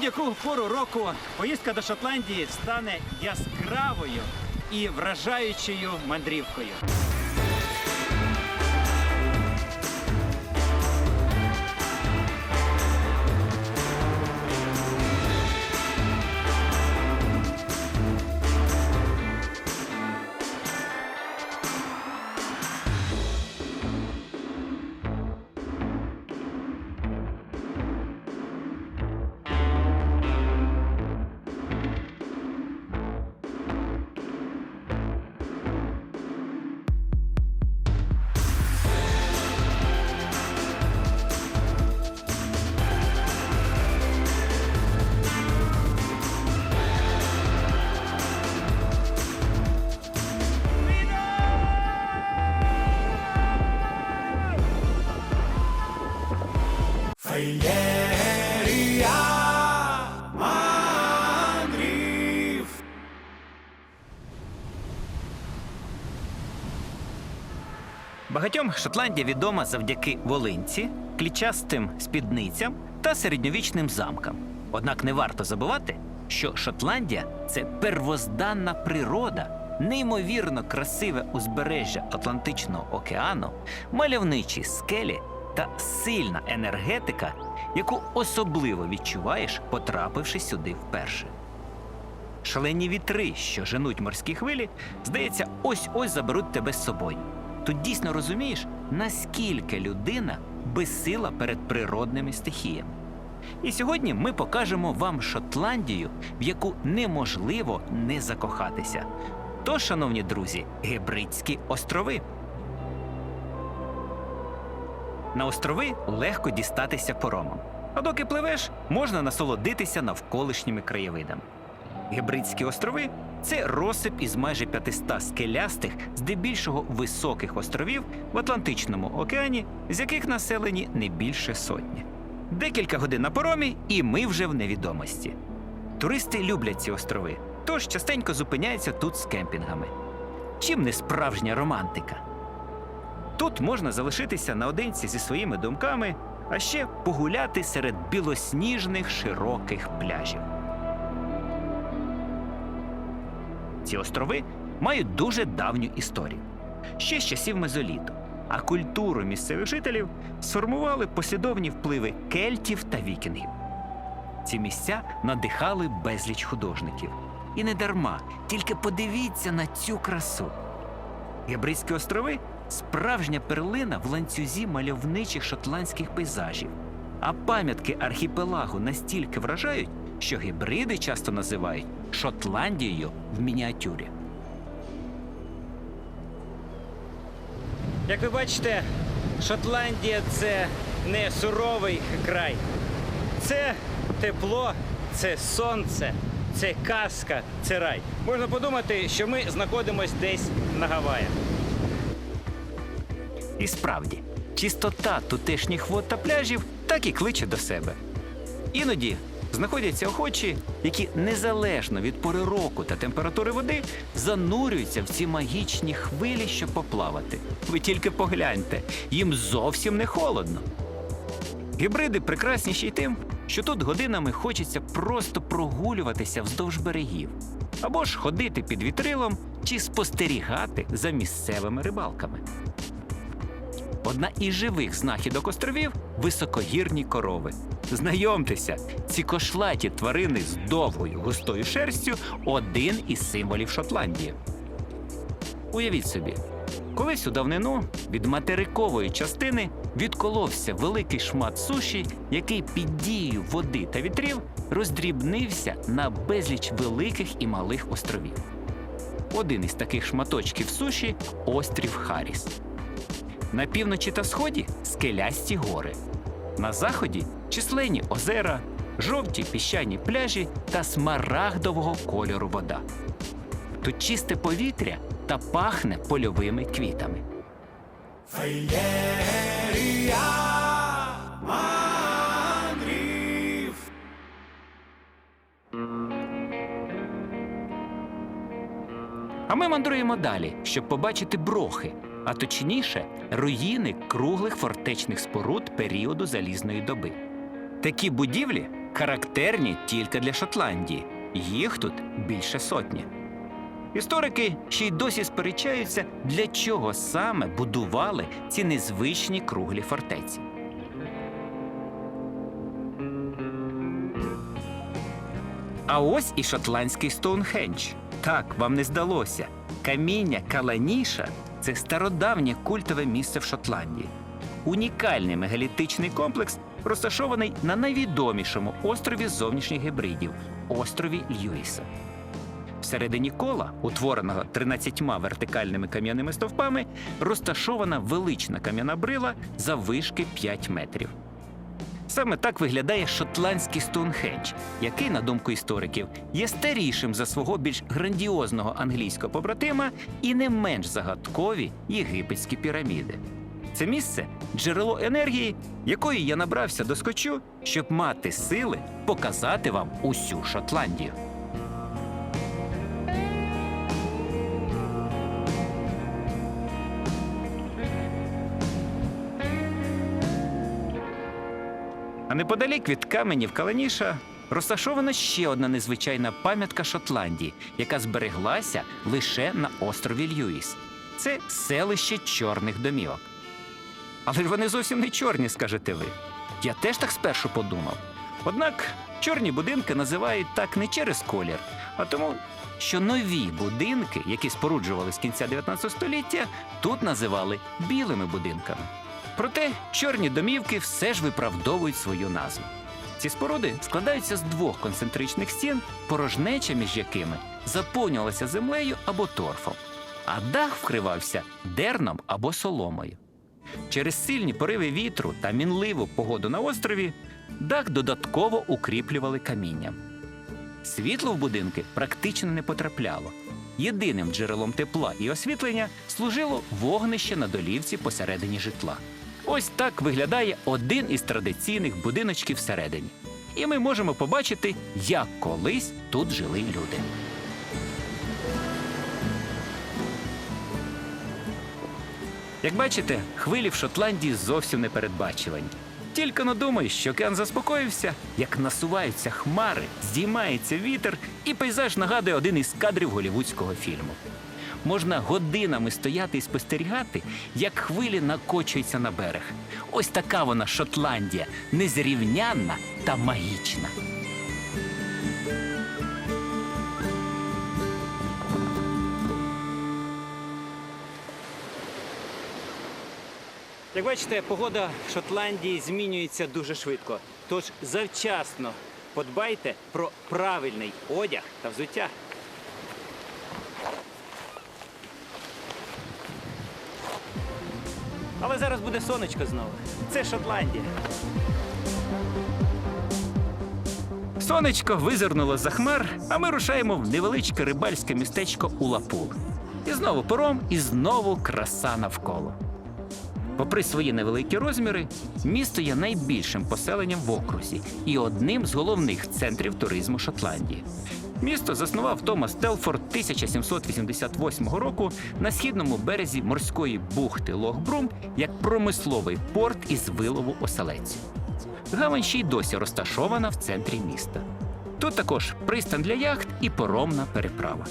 будь-яку пору року поїздка до Шотландії стане яскравою і вражаючою мандрівкою. Багатьом Шотландія відома завдяки волинці, клічастим спідницям та середньовічним замкам. Однак не варто забувати, що Шотландія це первозданна природа, неймовірно красиве узбережжя Атлантичного океану, мальовничі скелі та сильна енергетика, яку особливо відчуваєш, потрапивши сюди вперше. Шалені вітри, що женуть морські хвилі, здається, ось-ось заберуть тебе з собою. Тут дійсно розумієш, наскільки людина безсила перед природними стихіями. І сьогодні ми покажемо вам Шотландію, в яку неможливо не закохатися. То, шановні друзі, Гебридські острови. На острови легко дістатися поромом. А доки пливеш, можна насолодитися навколишніми краєвидами. Гебридські острови це розсип із майже 500 скелястих, здебільшого високих островів в Атлантичному океані, з яких населені не більше сотні. Декілька годин на поромі, і ми вже в невідомості. Туристи люблять ці острови, тож частенько зупиняються тут з кемпінгами. Чим не справжня романтика? Тут можна залишитися наодинці зі своїми думками, а ще погуляти серед білосніжних широких пляжів. Ці острови мають дуже давню історію ще з часів мезоліту, а культуру місцевих жителів сформували послідовні впливи кельтів та вікінгів. Ці місця надихали безліч художників. І не дарма, тільки подивіться на цю красу. Гебридські острови справжня перлина в ланцюзі мальовничих шотландських пейзажів. А пам'ятки архіпелагу настільки вражають, що гібриди часто називають Шотландією в мініатюрі. Як ви бачите, Шотландія це не суровий край. Це тепло, це сонце, це казка, це рай. Можна подумати, що ми знаходимося десь на Гаваях. І справді, чистота тутешніх вод та пляжів так і кличе до себе. Іноді знаходяться охочі, які незалежно від пори року та температури води занурюються в ці магічні хвилі, щоб поплавати. Ви тільки погляньте, їм зовсім не холодно. Гібриди прекрасніші й тим, що тут годинами хочеться просто прогулюватися вздовж берегів, або ж ходити під вітрилом чи спостерігати за місцевими рибалками. Одна із живих знахідок островів високогірні корови. Знайомтеся, ці кошлаті тварини з довгою густою шерстю один із символів Шотландії. Уявіть собі, колись у давнину від материкової частини відколовся великий шмат суші, який під дією води та вітрів роздрібнився на безліч великих і малих островів. Один із таких шматочків суші острів Харіс. На півночі та сході скелясті гори. На заході численні озера, жовті піщані пляжі та смарагдового кольору вода. Тут чисте повітря та пахне польовими квітами. А ми мандруємо далі, щоб побачити брохи, а точніше, руїни круглих фортечних споруд періоду залізної доби. Такі будівлі характерні тільки для Шотландії. Їх тут більше сотні. Історики ще й досі сперечаються, для чого саме будували ці незвичні круглі фортеці. А ось і шотландський Стоунхендж. Так, вам не здалося. Каміння Каланіша це стародавнє культове місце в Шотландії. Унікальний мегалітичний комплекс розташований на найвідомішому острові зовнішніх гібридів острові Льюіса. Всередині кола, утвореного 13 вертикальними кам'яними стовпами, розташована велична кам'яна брила за вишки 5 метрів. Саме так виглядає шотландський Стоунхендж, який, на думку істориків, є старішим за свого більш грандіозного англійського побратима і не менш загадкові єгипетські піраміди. Це місце джерело енергії, якої я набрався до скочу, щоб мати сили показати вам усю Шотландію. А неподалік від каменів Каланіша розташована ще одна незвичайна пам'ятка Шотландії, яка збереглася лише на острові Льюіс. Це селище чорних домівок. Але ж вони зовсім не чорні, скажете ви. Я теж так спершу подумав. Однак чорні будинки називають так не через колір, а тому, що нові будинки, які споруджували з кінця 19 століття, тут називали білими будинками. Проте чорні домівки все ж виправдовують свою назву. Ці споруди складаються з двох концентричних стін, порожнеча між якими заповнювалася землею або торфом, а дах вкривався дерном або соломою. Через сильні пориви вітру та мінливу погоду на острові дах додатково укріплювали камінням. Світло в будинки практично не потрапляло. Єдиним джерелом тепла і освітлення служило вогнище на долівці посередині житла. Ось так виглядає один із традиційних будиночків всередині. І ми можемо побачити, як колись тут жили люди. Як бачите, хвилі в Шотландії зовсім не передбачувані. Тільки но думаєш, що океан заспокоївся, як насуваються хмари, здіймається вітер, і пейзаж нагадує один із кадрів голівудського фільму. Можна годинами стояти і спостерігати, як хвилі накочуються на берег. Ось така вона Шотландія, незрівнянна та магічна. Як бачите, погода в Шотландії змінюється дуже швидко. Тож завчасно подбайте про правильний одяг та взуття. Але зараз буде сонечко знову. Це Шотландія. Сонечко визирнуло за хмар, а ми рушаємо в невеличке рибальське містечко Улапул. І знову пором, і знову краса навколо. Попри свої невеликі розміри, місто є найбільшим поселенням в окрузі і одним з головних центрів туризму Шотландії. Місто заснував Томас Телфорд 1788 року на східному березі морської бухти Лохбрум як промисловий порт із вилову оселедців. Гавань ще й досі розташована в центрі міста. Тут також пристань для яхт і поромна переправа.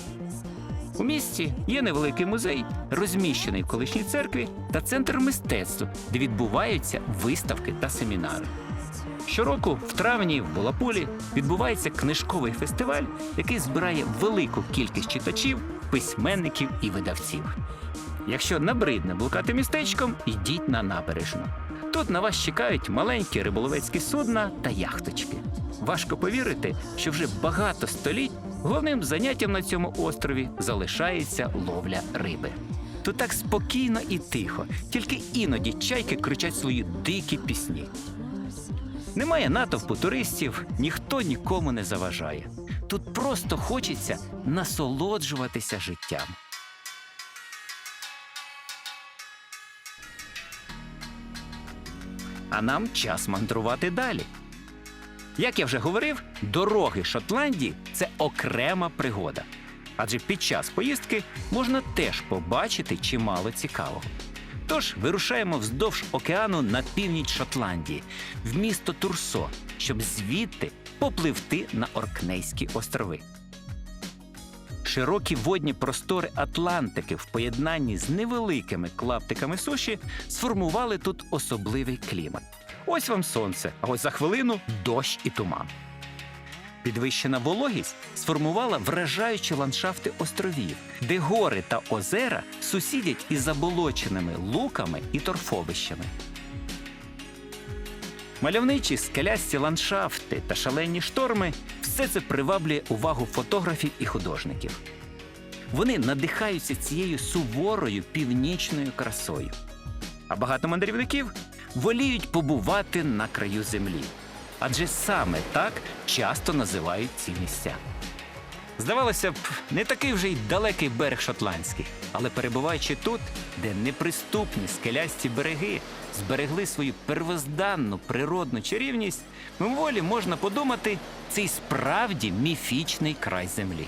У місті є невеликий музей, розміщений в колишній церкві, та центр мистецтва, де відбуваються виставки та семінари. Щороку в травні в Булаполі відбувається книжковий фестиваль, який збирає велику кількість читачів, письменників і видавців. Якщо набридне блукати містечком, йдіть на набережну. Тут на вас чекають маленькі риболовецькі судна та яхточки. Важко повірити, що вже багато століть головним заняттям на цьому острові залишається ловля риби. Тут так спокійно і тихо, тільки іноді чайки кричать свої дикі пісні. Немає натовпу туристів, ніхто нікому не заважає. Тут просто хочеться насолоджуватися життям. А нам час мандрувати далі. Як я вже говорив, дороги Шотландії це окрема пригода. Адже під час поїздки можна теж побачити чимало цікавого. Тож вирушаємо вздовж океану на північ Шотландії, в місто Турсо, щоб звідти попливти на Оркнейські острови. Широкі водні простори Атлантики в поєднанні з невеликими клаптиками суші сформували тут особливий клімат. Ось вам сонце, а ось за хвилину дощ і туман. Підвищена вологість сформувала вражаючі ландшафти островів, де гори та озера сусідять із заболоченими луками і торфовищами. Мальовничі скелясті ландшафти та шалені шторми все це приваблює увагу фотографів і художників. Вони надихаються цією суворою північною красою. А багато мандрівників воліють побувати на краю землі. Адже саме так часто називають ці місця. Здавалося б, не такий вже й далекий берег шотландський, але перебуваючи тут, де неприступні скелясті береги зберегли свою первозданну природну чарівність, мимоволі можна подумати, це й справді міфічний край землі.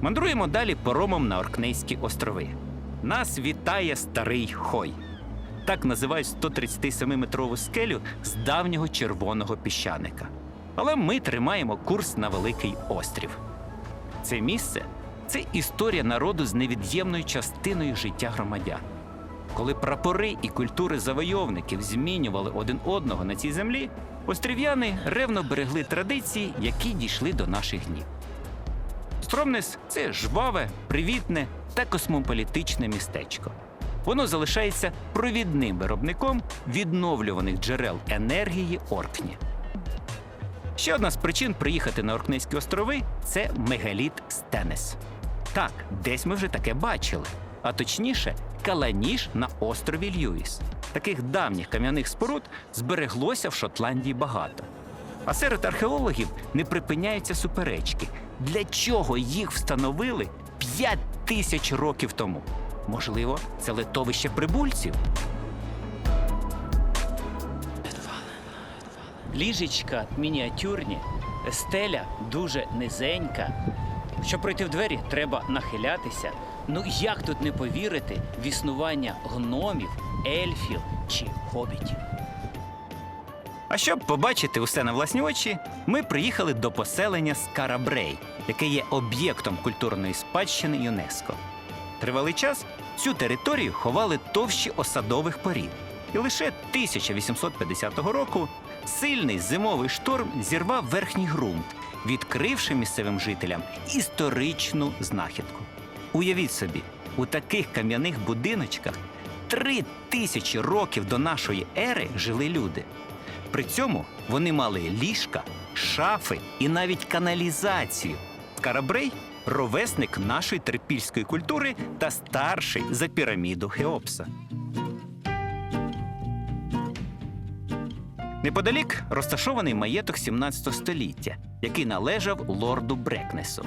Мандруємо далі поромом на Оркнейські острови. Нас вітає старий Хой. Так називають 137-метрову скелю з давнього червоного піщаника. Але ми тримаємо курс на великий острів. Це місце це історія народу з невід'ємною частиною життя громадян. Коли прапори і культури завойовників змінювали один одного на цій землі, острів'яни ревно берегли традиції, які дійшли до наших днів. Стромнес це жваве, привітне та космополітичне містечко. Воно залишається провідним виробником відновлюваних джерел енергії Оркні. Ще одна з причин приїхати на Оркнейські острови це мегаліт Стенес. Так, десь ми вже таке бачили, а точніше, каланіш на острові Льюіс. Таких давніх кам'яних споруд збереглося в Шотландії багато. А серед археологів не припиняються суперечки. Для чого їх встановили 5 тисяч років тому? Можливо, це литовище прибульців? Ліжечка мініатюрні, стеля дуже низенька. Щоб пройти в двері, треба нахилятися. Ну як тут не повірити в існування гномів, ельфів чи хобітів? А щоб побачити усе на власні очі, ми приїхали до поселення Скарабрей, яке є об'єктом культурної спадщини ЮНЕСКО. Тривалий час цю територію ховали товщі осадових порід. І лише 1850 року сильний зимовий шторм зірвав верхній ґрунт, відкривши місцевим жителям історичну знахідку. Уявіть собі, у таких кам'яних будиночках три тисячі років до нашої ери жили люди. При цьому вони мали ліжка, шафи і навіть каналізацію. Карабрей ровесник нашої трипільської культури та старший за піраміду Хеопса. Неподалік розташований маєток 17 століття, який належав лорду Брекнесу.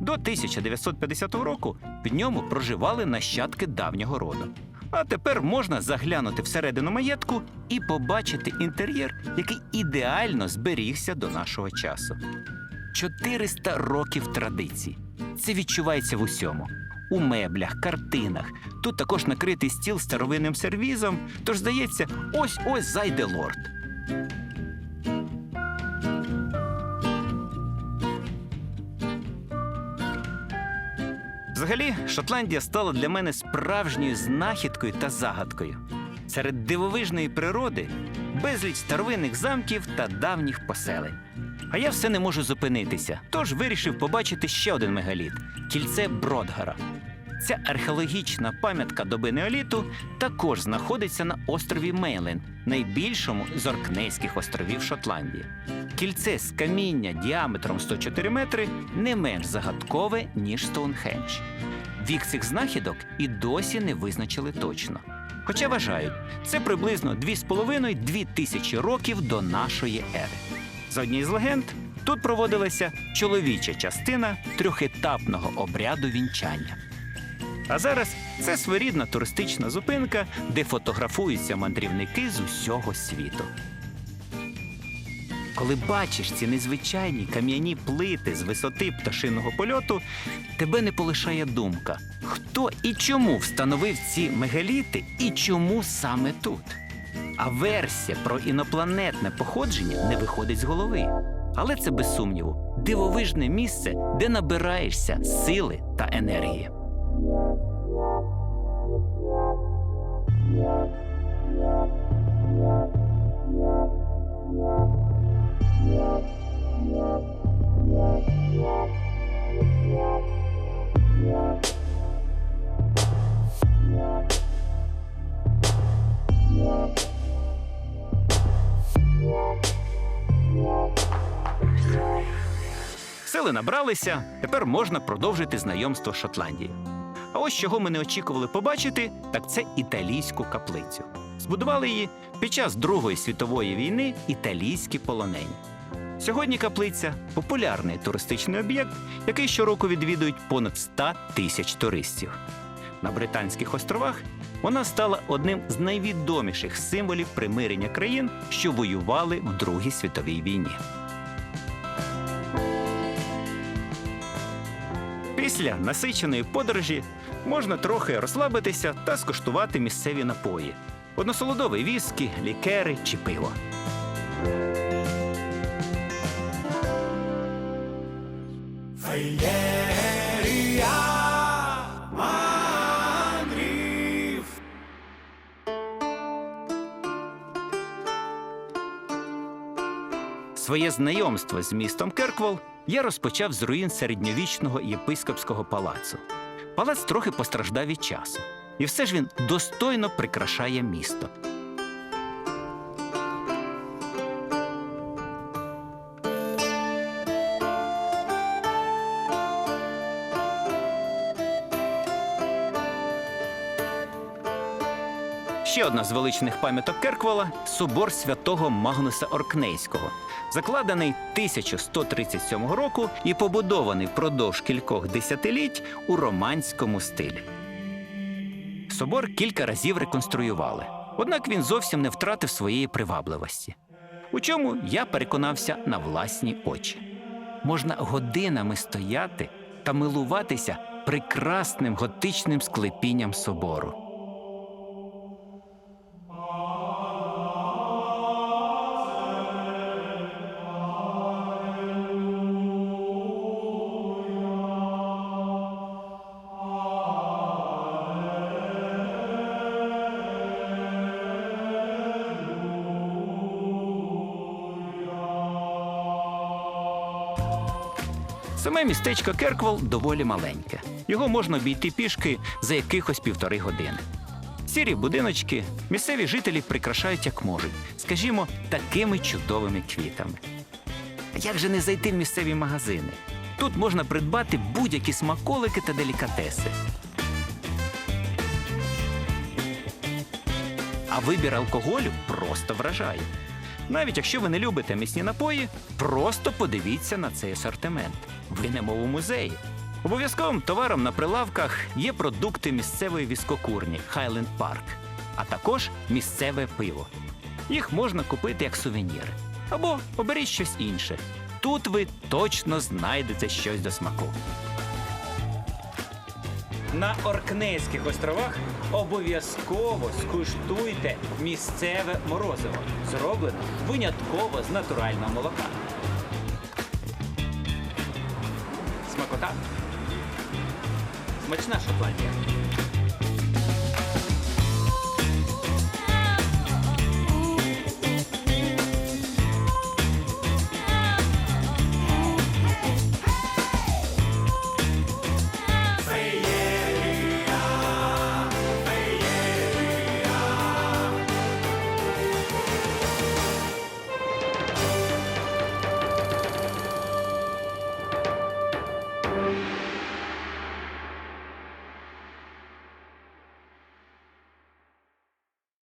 До 1950 року в ньому проживали нащадки давнього роду. А тепер можна заглянути всередину маєтку і побачити інтер'єр, який ідеально зберігся до нашого часу. 400 років традицій. Це відчувається в усьому. У меблях, картинах. Тут також накритий стіл старовинним сервізом. Тож, здається, ось ось зайде лорд. Взагалі, Шотландія стала для мене справжньою знахідкою та загадкою. Серед дивовижної природи безліч старовинних замків та давніх поселень. А я все не можу зупинитися, тож вирішив побачити ще один мегаліт кільце Бродгара. Ця археологічна пам'ятка доби неоліту також знаходиться на острові Мейленд, найбільшому з Оркнейських островів Шотландії. Кільце з каміння діаметром 104 метри не менш загадкове, ніж Стоунхендж. Вік цих знахідок і досі не визначили точно. Хоча вважають, це приблизно 2,5-2 тисячі років до нашої ери. За однією з легенд, тут проводилася чоловіча частина трьохетапного обряду вінчання. А зараз це своєрідна туристична зупинка, де фотографуються мандрівники з усього світу. Коли бачиш ці незвичайні кам'яні плити з висоти пташиного польоту, тебе не полишає думка, хто і чому встановив ці мегаліти і чому саме тут. А версія про інопланетне походження не виходить з голови. Але це без сумніву дивовижне місце, де набираєшся сили та енергії. Сили набралися, тепер можна продовжити знайомство з Шотландією. А ось чого ми не очікували побачити, так це італійську каплицю. Збудували її під час Другої світової війни італійські полонені. Сьогодні каплиця популярний туристичний об'єкт, який щороку відвідують понад 100 тисяч туристів. На Британських островах вона стала одним з найвідоміших символів примирення країн, що воювали в Другій світовій війні. Після насиченої подорожі можна трохи розслабитися та скуштувати місцеві напої: односолодові віскі, лікери чи пиво. Своє знайомство з містом Керквол я розпочав з руїн середньовічного єпископського палацу. Палац трохи постраждав від часу, і все ж він достойно прикрашає місто. Ще одна з величних пам'яток Керквола собор святого Магнуса Оркнейського, закладений 1137 року і побудований впродовж кількох десятиліть у романському стилі. Собор кілька разів реконструювали, однак він зовсім не втратив своєї привабливості. У чому я переконався на власні очі. Можна годинами стояти та милуватися прекрасним готичним склепінням собору. Саме містечко Керквол доволі маленьке. Його можна обійти пішки за якихось півтори години. Сірі будиночки місцеві жителі прикрашають як можуть, скажімо, такими чудовими квітами. Як же не зайти в місцеві магазини? Тут можна придбати будь-які смаколики та делікатеси. А вибір алкоголю просто вражає. Навіть якщо ви не любите місні напої, просто подивіться на цей асортимент. Ви немов у музеї. Обов'язковим товаром на прилавках є продукти місцевої віскокурні Highland Park, а також місцеве пиво. Їх можна купити як сувеніри. Або оберіть щось інше. Тут ви точно знайдете щось до смаку. На Оркнейських островах обов'язково скуштуйте місцеве морозиво, зроблене винятково з натурального молока. Смакота. Смачна Шотландія.